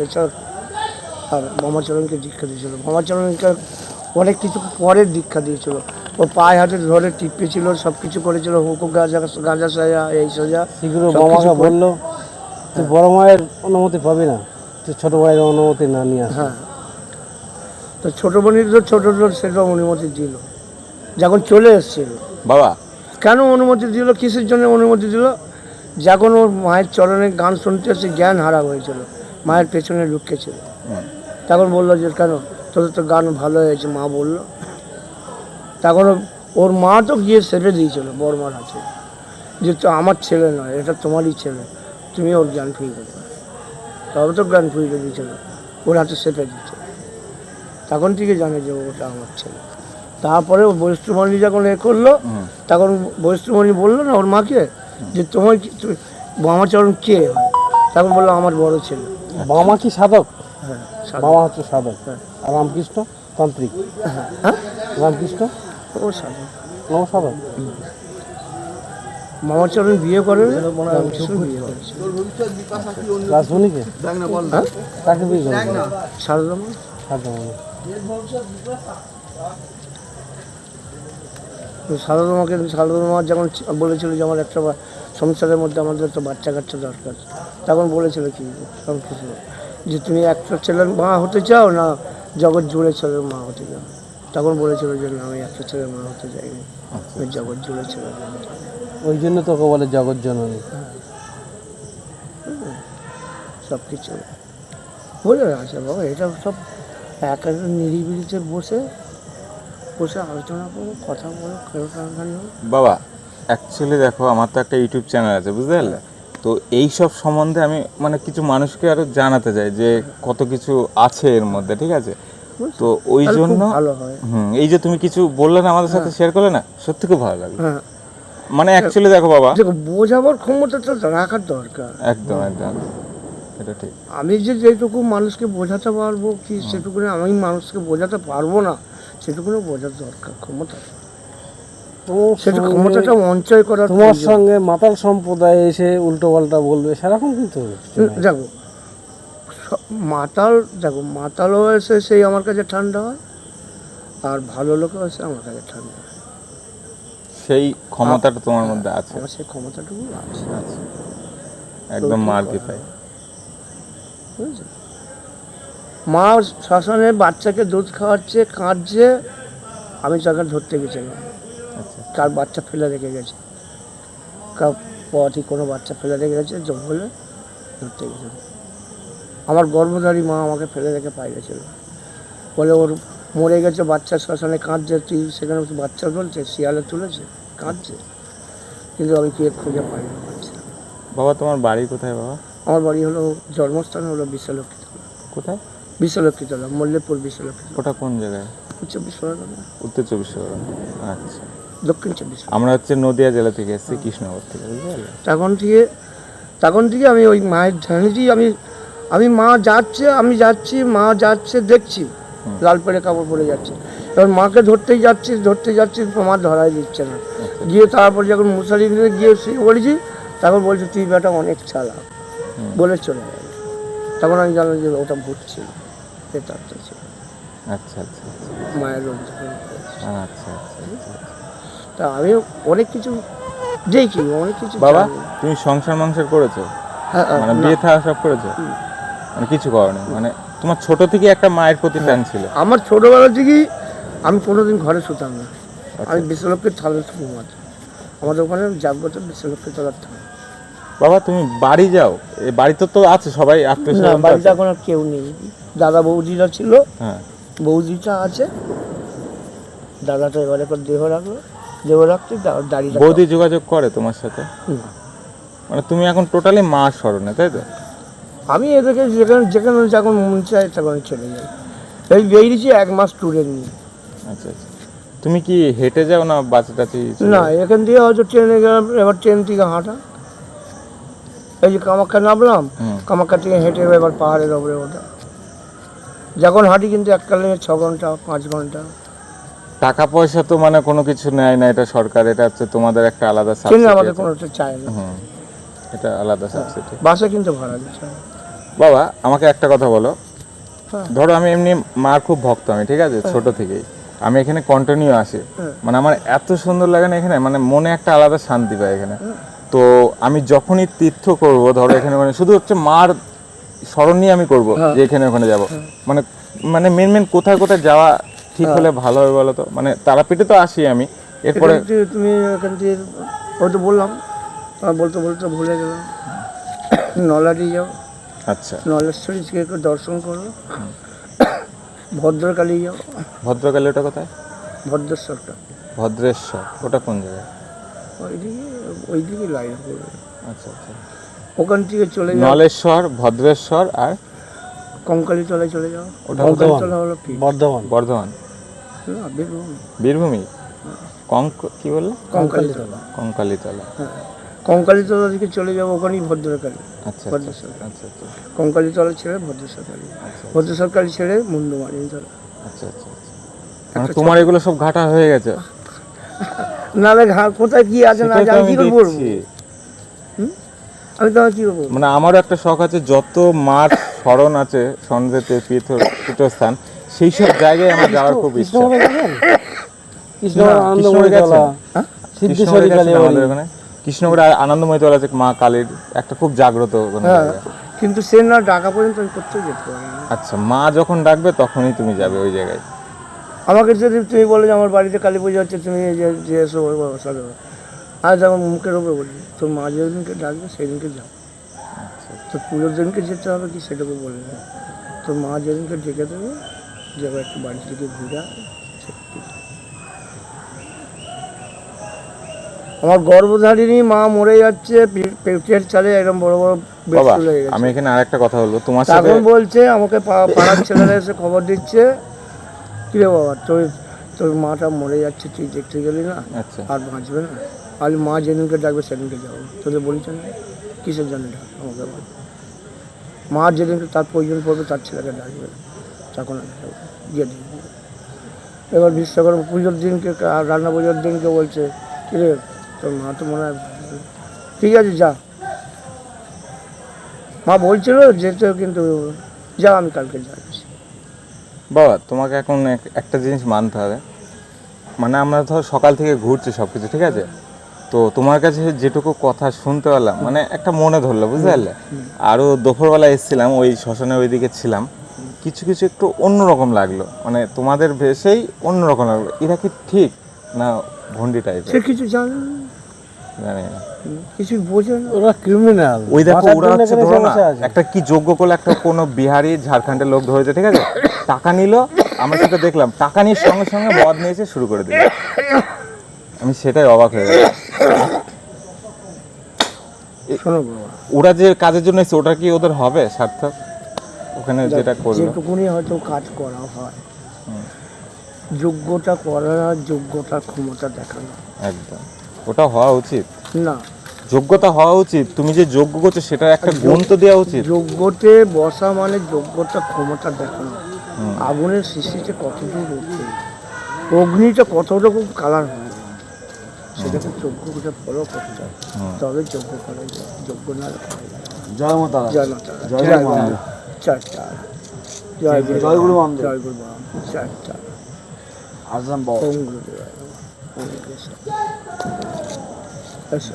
এছাড়া আর মামাচরণকে দীক্ষা দিয়েছিল। মামাচরণকে অনেক কিছু পরে দীক্ষা দিয়েছিল। ও পায়ে হাতে ধরে টিপেছিল সব কিছু করেছিল হুকু গাঁজা গাঁজা সাজা এই সাজা শীঘ্র সব বাবাকে বলল তুই বড় মায়ের অনুমতি পাবি না। তুই ছোট মায়ের অনুমতি না নিয়ে আস। হ্যাঁ। তো ছোটো বোনের তো ছোটো ছোট সেটা অনুমতি দিল। যখন চলে এসেছিল। বাবা। কেন অনুমতি দিল? কিসের জন্য অনুমতি দিল? যখন ওর মায়ের চরণে গান শুনতে এসে জ্ঞান হারা হয়েছিল। মায়ের পেছনে লুকিয়েছিল। তখন বলল যে কেন? তোদের তো গান ভালো হয়েছে মা বলল। তখন ওর মা তো গিয়ে সেপে দিয়েছিল বড়মার হাতে। যে তো আমার ছেলে নয় এটা তোমারই ছেলে তুমি ওর জ্ঞান ফিরে দেবে তবে তো জ্ঞান ফিরে দিয়েছিল ওর হাতে সেপে দিয়েছিল তখন থেকে জানে যে ওটা আমার ছেলে। তারপরে ও বৈষ্ণবনী যখন এ করল তখন বৈষ্ণবনী বলল না ওর মাকে যে তোমার বামাচরণ কে হয়? তখন বলল আমার বড় ছেলে। বাবা কি সাধক? হ্যাঁ সাধু। হচ্ছে সাধক। হ্যাঁ। রামকৃষ্ণ তান্ত্রিক। হ্যাঁ। রামকৃষ্ণ? ও সাধু নব সাধক। মামাচরণ বিয়ে করে রাজমণিকে হ্যাঁ? কাকে বিয়ে করবে? সারদামা সাধমণি সারদামাকে সারদামা যখন বলেছিল যে আমার একটা সংসারের মধ্যে আমাদের তো বাচ্চা কাচ্চা দরকার। তখন বলেছিল কি রামকৃষ্ণ যে তুমি একটা ছেলের মা হতে চাও না জগৎ জুড়ে ছেলের মা হতে চাও? তখন বলেছিল যে না আমি একটা ছেলের মা হতে চাইনি আমি জগৎ জুড়ে ছেলের মা হতে ওই জন্য তোকে বলে জগৎ জননী। সব কিছু। বলে আছে বাবা এটা সব একা নিরিবিলিতে বসে বসে আলোচনা করো কথা বলো খেলো টানাটানি বাবা অ্যাকচুয়ালি দেখো আমার তো একটা ইউটিউব চ্যানেল আছে বুঝতে পারলে তো এই সব সম্বন্ধে আমি মানে কিছু মানুষকে আরও জানাতে চাই যে কত কিছু আছে এর মধ্যে ঠিক আছে? তো ওই জন্য হুম এই যে তুমি কিছু বললে না আমাদের সাথে শেয়ার করলে না সত্যি খুব ভালো লাগল। হ্যাঁ। মানে অ্যাকচুয়ালি দেখো বাবা। দেখো বোঝাবার ক্ষমতাটা তো রাখার দরকার। একদম একদম এটা ঠিক। আমি যে যেটুকু মানুষকে বোঝাতে পারব কি সেটুকু আমি মানুষকে বোঝাতে পারব না সেটুকুনি বোঝার দরকার ক্ষমতা। সেটা ক্ষমতাটা অঞ্চয় করার তোমার সঙ্গে মাতাল সম্প্রদায় এসে উল্টো পাল্টা বলবে সেরকম কিন্তু দেখো মাতাল দেখো মাতালও এসে সেই আমার কাছে ঠান্ডা হয় আর ভালো লোকও এসে আমার কাছে ঠান্ডা হয়। সেই ক্ষমতাটা তোমার মধ্যে আছে? আমার সেই ক্ষমতাটুকু আছে একদম মার্কে পাই বুঝেছ? মা শ্মশানে বাচ্চাকে দুধ খাওয়াচ্ছে কাঁদছে আমি তাকে ধরতে গেছিলাম। কার বাচ্চা ফেলে রেখে গেছে? কার পথই কোনো বাচ্চা ফেলে রেখে গেছে? জঙ্গলে ধরতে গেছিলাম আমার গর্ভধারী মা আমাকে ফেলে রেখে পাই গেছিল বলে ওর মরে গেছে বাচ্চা শ্মশানে কাঁদছে তুই সেখানে বাচ্চা তুলছে শিয়ালে তুলেছে কাঁদছে। কিন্তু আমি কে খুঁজে পাই না বাবা তোমার বাড়ি কোথায় বাবা? আমার বাড়ি হলো জন্মস্থান হলো বিশ্বলক্ষিতলা কোথায়? বিশ্বলক্ষিতলা মল্লিকপুর বিশ্বলক্ষিতলা ওটা কোন জায়গায়? উত্তর চব্বিশ পরগনা। উত্তর চব্বিশ পরগনা। আচ্ছা। দক্ষিণ চব্বিশ আমরা হচ্ছে নদিয়া জেলা থেকে এসেছি কৃষ্ণনগর থেকে তখন থেকে তখন থেকে আমি ওই মায়ের ধ্যানেতেই আমি আমি মা যাচ্ছে আমি যাচ্ছি মা যাচ্ছে দেখছি। লাল পেড়ে কাপড় পরে যাচ্ছে। এবার মাকে ধরতেই যাচ্ছি ধরতে যাচ্ছি মা ধরাই দিচ্ছে না। গিয়ে তারপর যখন মশারি ভিতরে গিয়ে শুয়ে বলেছি তখন বলছে তুই বেটা অনেক চালা। বলে চলে গেল। তখন আমি জানলাম যে ওটা ভূত ছিল প্রেতাত্মা ছিল। আচ্ছা আচ্ছা মায়ের আচ্ছা আচ্ছা আচ্ছা। তা আমি অনেক কিছু দেখি অনেক কিছু বাবা তুমি সংসার মাংসার করেছ? হ্যাঁ, হ্যাঁ, মানে। বিয়ে থাকা সব করেছ? মানে কিছু করনি মানে তোমার ছোট থেকে একটা মায়ের প্রতি টান ছিল। আমার ছোটবেলা থেকেই আমি কোনোদিন ঘরে শুতাম না। আচ্ছা। আমি বিশ্বলক্ষের থালে ঘুমাতাম আমাদের ওখানে জাগ্রত বিশ্বলক্ষের তলার থানা বাবা তুমি বাড়ি যাও। এই বাড়িতে তো আছে সবাই আত্মীয় বাড়িতে এখন আর কেউ নেই। দাদা বৌদিরা ছিল। হ্যাঁ। বৌদিটা আছে। দাদাটা এবারে করে দেহ রাখল। দেহ রাখতে দা- দাড়িটা বৌদি যোগাযোগ করে তোমার সাথে। মানে তুমি এখন টোটালি মা স্মরণে তাই তো? আমি এদেরকে যেখানে যেখানে যখন মন চায় তখন চলে যাই। এই বেরিয়েছি এক মাস ট্যুরে নিয়ে। আচ্ছা আচ্ছা। তুমি কি হেঁটে যাও না বাসে টাচি না এখান থেকে হয়তো ট্রেনে গেলাম এবার ট্রেন থেকে হাঁটা। এই যে কামাখ্যা নামলাম কামাখ্যা থেকে হেঁটে এবার পাহাড়ের ওপরে ওঠা। যখন হাঁটি কিন্তু এককালে ছ ঘণ্টা পাঁচ ঘণ্টা। টাকা পয়সা তো মানে কোনো কিছু নেয় না এটা সরকার এটা হচ্ছে তোমাদের একটা আলাদা সাবসিডি আমাদের কোনো চায় না। এটা আলাদা সাবসিডি বাসে কিন্তু ভাড়া দিচ্ছে। বাবা আমাকে একটা কথা বলো। হ্যাঁ। ধরো আমি এমনি মার খুব ভক্ত আমি ঠিক আছে? ছোট থেকেই। আমি এখানে কন্টিনিউ আসি হ্যাঁ। মানে আমার এত সুন্দর লাগে না এখানে মানে মনে একটা আলাদা শান্তি পায় এখানে। হ্যাঁ। তো আমি যখনই তীর্থ করব ধরো এখানে মানে শুধু হচ্ছে মার স্মরণ নিয়ে আমি করব হ্যাঁ। যে এখানে ওখানে যাব। মানে মানে মেন মেন কোথায় কোথায় যাওয়া ঠিক। হলে ভালো হবে বলো তো? মানে তারাপীঠে তো আসি আমি। এরপরে তুমি এখান থেকে হয়তো বললাম বলতে বলতে ভুলে গেলাম। নলাটি যাও। আচ্ছা। নলেশ্বরী থেকে একটু দর্শন করো। ভদ্রকালী যাও। ভদ্রকালী ওটা কোথায়? ভদ্রেশ্বরটা। ভদ্রেশ্বর। ওটা কোন জায়গায়? ওইদিকে ওইদিকে লাইন করবে আচ্ছা আচ্ছা। ওখান থেকে চলে যাও। নলেশ্বর ভদ্রেশ্বর আর কঙ্কালী তলায় চলে যাও। ওটা বর্ধমান। হলো কি? বর্ধমান। বীরভূম। কঙ্ক কি বললে? কঙ্কালী তলা কঙ্কালীতলা। হ্যাঁ। কঙ্কালী তলা দিকে চলে যাব ওখানেই ভদ্রকালী। আচ্ছা আচ্ছা ভদ্রেশ্বর আচ্ছা আচ্ছা। কঙ্কালী তলা ছেড়ে ভদ্রেশ্বর কালী ভদ্রেশ্বর কালী ছেড়ে মুন্ডমারি তলা। আচ্ছা আচ্ছা আচ্ছা। মানে তোমার এগুলো সব ঘাটা হয়ে গেছে? নাহলে ঘা- কোথায় কি আছে না আমি আমি কি করে বলব আমি তোমার কি বলব মানে আমারও একটা শখ আছে যত মাঠ স্মরণ আছে সন্ধ্যেতে পীঠ পীঠস্থান সেই সব জায়গায় আমার যাওয়ার খুব ইচ্ছা। কৃষ্ণনগর আনন্দময়ী তলা আছে মা কালীর একটা খুব জাগ্রত হ্যাঁ। কিন্তু সে না ডাকা পর্যন্ত আমি করতেও যেতে পারি আচ্ছা মা যখন ডাকবে তখনই তুমি যাবে ওই জায়গায়। আমাকে যদি তুমি বলে যে আমার বাড়িতে কালী পুজো হচ্ছে তুমি যে এসো ওই বাবা সাথে আজ আমার মুখের ওপরে বলি তোর মা যেদিনকে ডাকবে সেদিনকে যাও। তো পুজোর দিনকে যেতে হবে কি সেটাকে বলে না তোর মা যেদিনকে ডেকে দেবে যাবে একটু বাড়ি থেকে ঘুরে। আমার গর্ভধারিণী মা মরে যাচ্ছে পেটের চালে এরকম বড় বড় বাবা আমি এখানে আরেকটা কথা বলব। তোমার সাথে তখন বলছে আমাকে পাড়ার ছেলেরা এসে খবর দিচ্ছে। কিরে বাবা তোর তোর মাটা মরে যাচ্ছে তুই দেখতে গেলি না? আচ্ছা। আর বাঁচবে না? আর মা যেদিনকে ডাকবে সেদিনকে যাব। তোদের বলছে না? কিসের জন্য ডাক? আমাকে বল। মা যেদিনকে তার প্রয়োজন পড়বে তার ছেলেকে ডাকবে। তখন আমি গিয়ে এবার বিশ্বকর্মা পুজোর দিনকে রান্না পুজোর দিনকে বলছে কিরে তোর মা তো মনে হয় ঠিক আছে যা। মা বলছিল যেতে কিন্তু যা আমি কালকে যাচ্ছি। বাবা তোমাকে এখন এক- একটা জিনিস মানতে হবে। মানে আমরা ধর সকাল থেকে ঘুরছি সব কিছু ঠিক আছে? তো তোমার কাছে যেটুকু কথা শুনতে পারলাম মানে একটা মনে ধরলো বুঝতে পারলে? আরও দুপুরবেলা এসেছিলাম ওই শ্মশানে ওইদিকে ছিলাম। কিছু কিছু একটু অন্যরকম লাগল। মানে তোমাদের বেশেই অন্যরকম লাগল। এটা কি ঠিক না ভন্ডি টাইপের সে কিছু জানে জানি না। কিছু বোঝে না। ওরা ক্রিমিনাল ওই দেখো ওরা হচ্ছে ধরো না একটা কি যোগ্য করল একটা কোনো বিহারি ঝাড়খণ্ডের লোক ধরেছে ঠিক আছে? টাকা নিল আমরা সেটা দেখলাম। টাকা নিয়ে সঙ্গে সঙ্গে মদ নিয়েছে শুরু করে দিল। আমি সেটাই অবাক হয়ে গেলাম। ওরা যে কাজের জন্য এসেছে ওটা কি ওদের হবে সার্থক? ওখানে যেটা করল। যেটুকুনি হয়তো কাজ করা হয়। যোগ্যতা করার আর যোগ্যতার ক্ষমতা দেখানো। একদম। ওটা হওয়া উচিত। না। যোগ্যতা হওয়া উচিত। তুমি যে যোগ্য করছ সেটা একটা গুণ তো দেওয়া উচিত। যোগ্যতে বসা মানে যোগ্যতা ক্ষমতা দেখানো। আগুনের শিশিতে কতটুকু উঠবে অগ্নিটা কত রকম কালার হয়। সেটাকে যোগ্যতা ফলো করতে হয় তবে যোগ্য করা যায়। যোগ্য না হলে করা যায় না। জয় গুরু জয় গুরু জয় গুরু কৃষ্ণ এসো।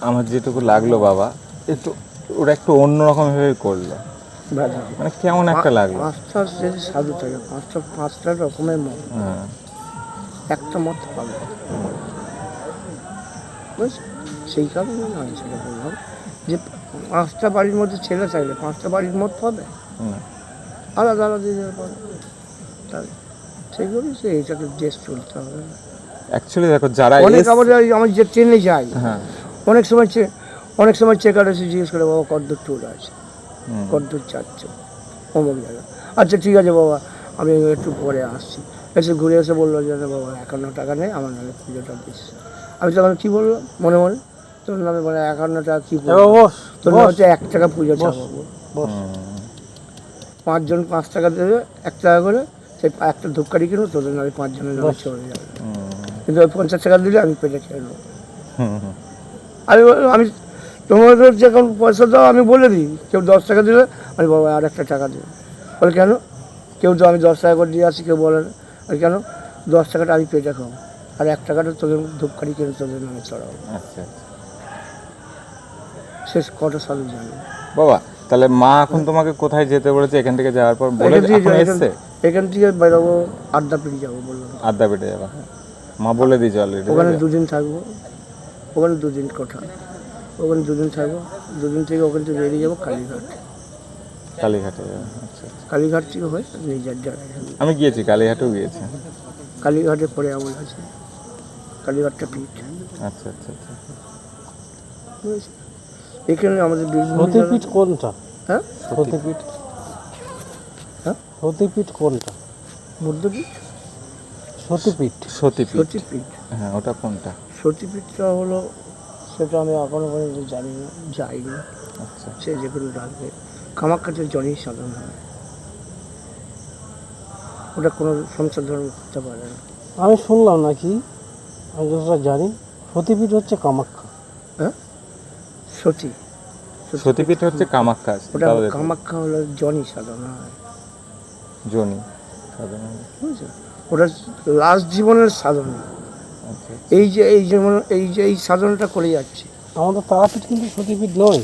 আমার যেটুকু লাগল বাবা একটু ওরা একটু অন্যরকম ভাবে করল। মানে কেমন একটা লাগল। পাঁচটা যদি সাধু থাকে। পাঁচটা পাঁচটা রকমের মত। হ্যাঁ। একটা মত পাবে। সেই কারণে নয় সেটা বললাম। যে পাঁচটা বাড়ির মধ্যে ছেলে চাইলে পাঁচটা বাড়ির মত পাবে হুম। আলাদা আলাদা দিতে পারে। তাই সেইভাবেই সে এইটাকে দেশ চলতে হবে। অ্যাকচুয়ালি দেখো যারা অনেক আমাদের আমার যে ট্রেনে যাই হ্যাঁ। অনেক সময় অনেক সময় চেকার এসে জিজ্ঞেস করে বাবা কত ট্যুর আছে। কত চাচ্ছে অমুক জায়গা। আচ্ছা ঠিক আছে বাবা আমি একটু পরে আসছি। এসে ঘুরে এসে বলল যে বাবা একান্ন টাকা নেই আমার নামে পুজোটা দিস। আমি তখন কী বললাম? মনে মনে? তোর নামে মানে একান্ন টাকা কী তোর নামে হচ্ছে এক টাকা পুজো চাপাবো বস। পাঁচজন পাঁচ টাকা দেবে এক টাকা করে সেই একটা ধূপকাঠি কিনো তোদের নামে পাঁচজনের নামে চলে যাবে। কিন্তু ওই পঞ্চাশ টাকা দিলে আমি পেটে খেয়ে নেব। আমি আমি তোমাদের যখন পয়সা দাও আমি বলে দিই কেউ দশ টাকা দিলে আমি বাবা আর একটা টাকা দেবে বলে কেন? কেউ তো আমি দশ টাকা করে দিয়ে আসি কেউ বলে না। আর কেন? দশ টাকাটা আমি পেটে খাও আর এক টাকাটা তোদের ধূপকাঠি কিনে তোদের নামে চড়াবো। আচ্ছা। শেষ কটা সালে জানি বাবা তাহলে মা এখন তোমাকে কোথায় যেতে বলেছে? এখান থেকে যাওয়ার পর বলে এখান এখন এখান- এসছে? এখান থেকে বেরোবো আড্ডা পেড়ে যাব বললাম আড্ডা পেটে যাবা। মা বলে দিয়েছে অলরেডি ওখানে দুদিন থাকব। ওখানে দুদিন কোঠা ওখানে দুদিন থাকব। দুদিন থেকে ওখান থেকে বেরিয়ে যাব কালীঘাট। কালীঘাটে যাবে আচ্ছা কালীঘাট থেকে হয়ে নিজের আমি গিয়েছি কালীঘাটেও গিয়েছি। কালীঘাটে পরে এমন আছে কালীঘাটটা পিঠ। আচ্ছা আচ্ছা আচ্ছা? এখানে আমাদের সতীপীঠ কোনটা? হ্যাঁ? সতীপীঠ হ্যাঁ? সতীপীঠ কোনটা? বুদ্ধপীঠ সতীপীঠ সতীপীঠ সতীপীঠ হ্যাঁ ওটা কোনটা? সতীপীঠটা হলো সেটা আমি এখনও পর্যন্ত জানি না। যাইনি। আচ্ছা। সে যেগুলো ডাকবে কামাখ্যাতে জনই সাধন হয়। ওটা কোনো সংসার ধর্ম করতে পারে না। আমি শুনলাম নাকি আমি যতটা জানি সতীপীঠ হচ্ছে কামাক্ষা হ্যাঁ? সতী। সতীপীঠ হচ্ছে কামাখ্যা ওটা কামাখ্যা হলো জনই সাধনা। জনি। বুঝেছ? ওটা লাস্ট জীবনের সাধনা। আচ্ছা এই যে এই যেমন এই যে এই সাধনাটা করে যাচ্ছে। আমাদের তারাপীঠ কিন্তু সতীপীঠ নয়।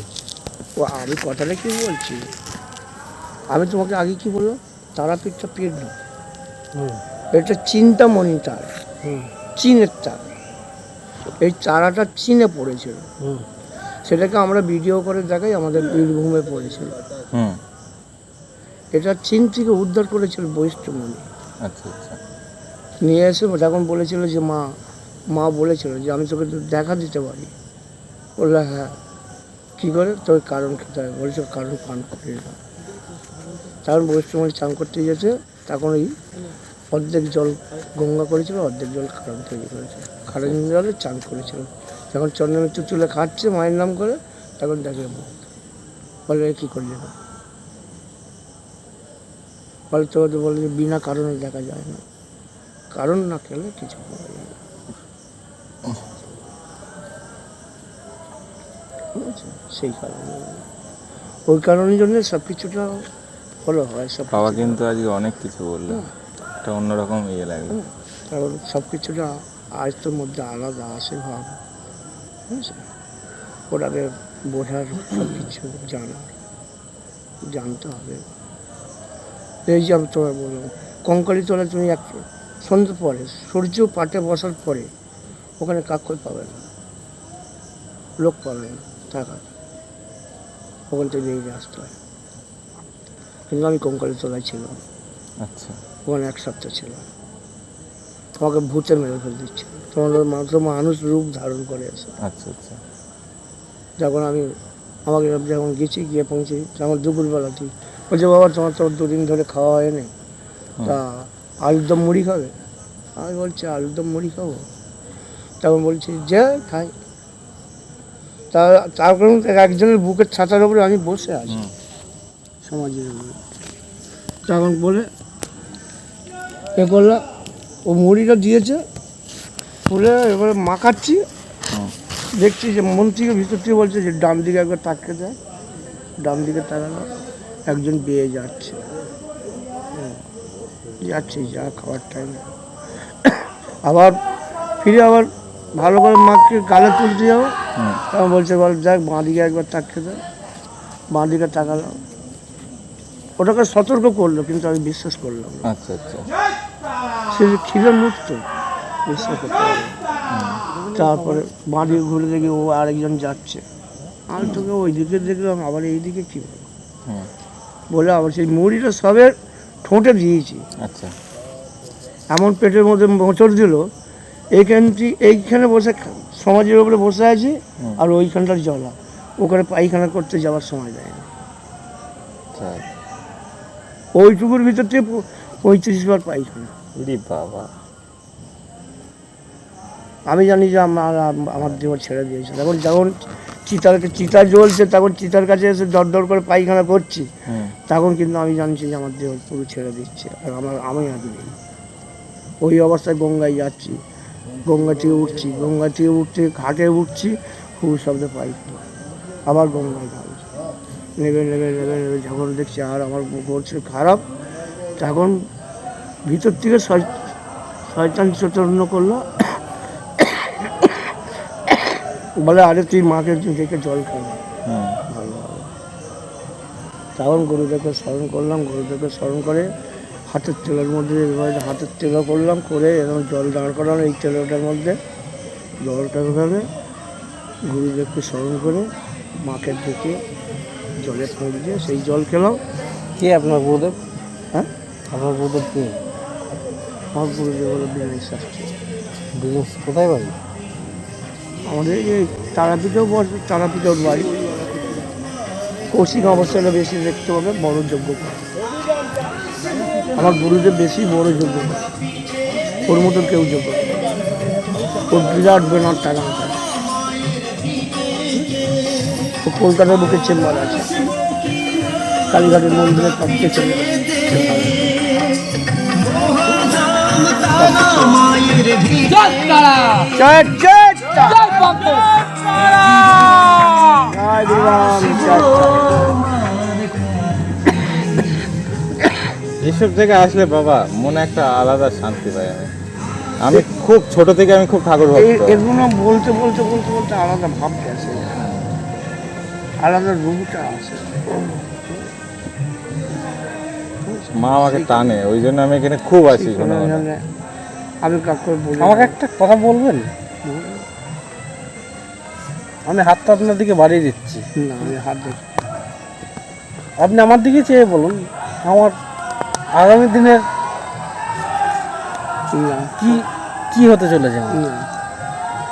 ও আমি কথাটা কি বলছি? আমি তোমাকে আগে কি বললাম? তারাপীঠটা পীঠ না হুম। এটা চিন্তামণি তার। হুম। চীনের তার। এই তারাটা চীনে পড়েছিল। হুম। সেটাকে আমরা ভিডিও করে দেখাই আমাদের বীরভূমে পড়েছিল। এটা চীন থেকে উদ্ধার করেছিল বৈষ্ণবমণি আচ্ছা আচ্ছা। নিয়ে এসে যখন বলেছিল যে মা মা বলেছিল যে আমি তোকে তো দেখা দিতে পারি। বলল হ্যাঁ। কী করে? তোর কারণ খেতে হবে বলেছিল কারণ পান করি না তখন বৈষ্ণবমণি চান করতে গেছে তখন ওই অর্ধেক জল গঙ্গা করেছিল অর্ধেক জল কারণ তৈরি করেছিল। কারণ জলে চান করেছিল। যখন চন্দ্রমিত্র চুলে খাচ্ছে মায়ের নাম করে তখন ভূত। বলে কী করলি না? বলে তো বলে যে বিনা কারণে দেখা যায় না। কারণ না খেলে কিছু পাওয়া যায় না। সেই কারণে। ওই কারণের জন্য সব কিছুটা হলো হয় সব বাবা কিন্তু আজকে অনেক কিছু বলল। একটা অন্যরকম ইয়ে লাগল। কারণ সব কিছুটা আয়ত্তের মধ্যে আলাদা আসে ভাব ওটাকে বোঝার সব কিছু জানার জানতে হবে। এই যে আমি তোমায় বললাম কঙ্কালি তোলা তুমি এক সন্ধ্যে পরে সূর্য পাটে বসার পরে ওখানে কাক্ষই পাবে না। লোক পাবে না টাকা। ওখান থেকে বেরিয়ে আসতে হয়। কিন্তু আমি কঙ্কালি তোলায় ছিলাম। আচ্ছা। ওখানে এক সপ্তাহ ছিল আমাকে ভূতে মেরে ফেল দিচ্ছে। তোমার মাত্র মানুষ রূপ ধারণ করে এসে। আচ্ছা আচ্ছা। যখন আমি আমাকে যখন গেছি গিয়ে পৌঁছি তখন দুপুরবেলাতেই বলছে বাবা তোমার তো দুদিন ধরে খাওয়া হয়নি। তা আলুর দম মুড়ি খাবে? আমি বলছি আলুর দম মুড়ি খাব? তখন বলছি যে খাই। তা তার কারণ একজনের বুকের ছাতার উপরে আমি বসে আছি। সমাজের উপরে তখন বলে এ করল ও মুড়িটা দিয়েছে খুলে এবারে মাখাচ্ছি। দেখছি যে মন থেকে ভিতর থেকে বলছে যে ডান দিকে একবার তাকিয়ে দেয় ডান দিকে তাকানো একজন বেয়ে যাচ্ছে। যাচ্ছে যা খাওয়ার টাইম আবার ফিরে আবার ভালো করে মাকে গালে তুলতে যাব। তখন বলছে বল দেখ বাঁ দিকে একবার তাকিয়ে দেয় বাঁ দিকে তাকালাম। ওটাকে সতর্ক করল কিন্তু আমি বিশ্বাস করলাম আচ্ছা আচ্ছা। সে যে খিদে মুক্ত। বিশ্বাস করতে পারবে তারপরে বাঁ দিকে ঘুরে দেখি ও আরেকজন যাচ্ছে। আমি তোকে ওই দিকে দেখলাম আবার এই দিকে কী বলো বলে আবার সেই মুড়িটা সবে ঠোঁটে দিয়েছি। আচ্ছা। এমন পেটের মধ্যে মোচড় দিল এইখানটি এইখানে বসে সমাজের উপরে বসে আছি আর ওইখানটার জলা ওখানে পায়খানা করতে যাওয়ার সময় দেয় না। আচ্ছা। ওইটুকুর ভিতর থেকে পঁয়ত্রিশ বার পায়খানা। বাবা। আমি জানি যে আমার আমার দেহ ছেড়ে দিয়েছে। তখন যখন চিতারকে চিতা জ্বলছে তখন চিতার কাছে এসে দর দর করে পায়খানা করছি হুম তখন কিন্তু আমি জানছি যে আমার দেহ পুরো ছেড়ে দিচ্ছে। আর আমার আমি আজ নেই ওই অবস্থায় গঙ্গায় যাচ্ছি। গঙ্গা থেকে উঠছি। গঙ্গা থেকে উঠতে ঘাটে উঠছি খুব শব্দে পাইখানা আবার গঙ্গায় ঢালছে নেবে নেবে নেবে নেবে যখন দেখছি আর আমার করছে খারাপ তখন ভিতর থেকে শয়- শয়তান চৈতন্য করল। বলে আরে তুই মাকে দেখে জল খাবি হুম। ভালো তখন গুরুদেবকে স্মরণ করলাম। গুরুদেবকে স্মরণ করে হাতের তেলের মধ্যে হাতের তেলও করলাম করে এরকম জল দাঁড় করানো এই তেলটার মধ্যে। জলটা ওখানে গুরুদেবকে স্মরণ করে মাকে ডেকে জলে ফোঁক দিয়ে সেই জল খেলাম। কে আপনার গুরুদেব? হ্যাঁ? আপনার গুরুদেব কে? আমার গুরুদেব হলো বিনয় শাস্ত্রী বিজনেস কোথায় বাড়ি আমাদের এই তারাপীঠেও বস তারাপীঠেও বাড়ি কৌশিক অবস্থাটা বেশি দেখতে হবে বড় যোগ্য। আমার গুরুদেব বেশি বড় যোগ্য। ওর মতো কেউ যোগ্য। ওর বিরাট বেনার টাকা আছে। ও কলকাতার বুকে চেম্বার আছে কালীঘাটের মন্দিরের পক্ষে চলে জয় জয় জয় গুরুরাম জয় এইসব জায়গায় আসলে বাবা মনে একটা আলাদা শান্তি পাই আমি। আমি খুব ছোট থেকে আমি খুব ঠাকুর এই ভক্ত। এগুলো বলতে বলতে বলতে বলতে আলাদা ভাবটা আসে আলাদা রূপটা আসে মা আমাকে টানে ওই জন্য আমি এখানে খুব আসি কোনো আমি কাউকে বলি। আমাকে একটা কথা বলবেন? আমি হাতটা আপনার দিকে বাড়িয়ে দিচ্ছি। না আমি হাত আপনি আমার দিকে চেয়ে বলুন আমার আগামী দিনের না। কি কি হতে চলেছে? না।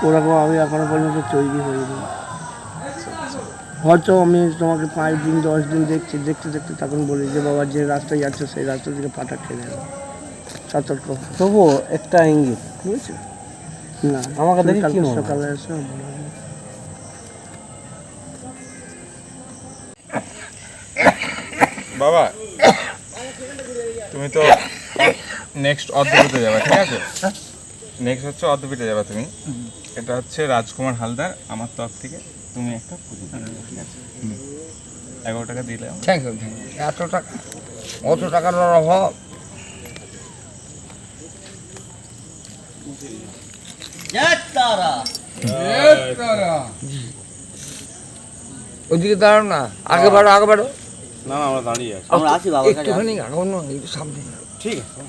ওরকম আমি এখনও পর্যন্ত তৈরি হইনি। হয়তো আমি তোমাকে পাঁচ দিন দশ দিন দেখছি দেখতে দেখতে তখন বলি যে বাবা যে রাস্তায় যাচ্ছে সেই রাস্তা থেকে পাটা খেলে তবুও একটা ইঙ্গিত বুঝেছ না আমাকে দেখে কি কালকে? সকালে এসো বাবা তুমি তো নেক্সট অর্ধপীঠে যাবে ঠিক আছে? নেক্সট হচ্ছে অর্ধপীঠে যাবে তুমি। এটা হচ্ছে রাজকুমার হালদার আমার তরফ থেকে তুমি একটা পুজো ঠিক আছে? এগারো টাকা দিলে থ্যাংক থ্যাংক ইউ এত টাকা অত টাকার অভাব ওদিকে দাঁড়াও না আগে বাড়ো আগে বাড়ো। না না আমরা দাঁড়িয়ে আছি। আমরা আছি বাবা একটুখানি আগাও না একটু সামনে। ঠিক আছে।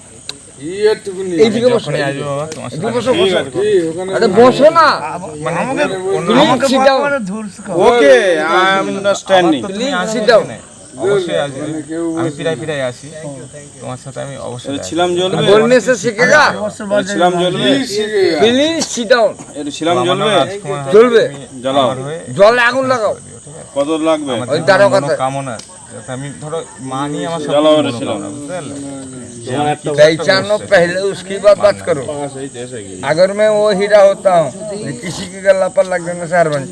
মানে ওকে আই এম আন্ডারস্ট্যান্ডিং তো তুমি Please আসবে sit down. এখানে। অবশ্যই আসবে আমি পিরাই পিরাই আসি তোমার সাথে আমি অবশ্যই আসবো। ছিলাম জ্বলবে बोलने से सीखेगा ছিলাম জ্বলবে প্লিজ সিট ডাউন একটু ছিলাম আমার জ্বলবে রাজকুমার হালদার, জ্বলবে। তুমি জ্বালাও। আমার হয়ে জলে আগুন লাগাও কত লাগবে আমার ওই যে দাঁড়াও মনো কথা। কামনা যাতে আমি ধরো মা নিয়ে আমার সব জ্বালাও কিছু রেছিলাম। মনোকামনা, বুঝতে পারলে? पहचानो पहले उसकी बात बात करो अगर मैं वो हीरा होता हूँ किसी के गला पर लग जाना शहर बन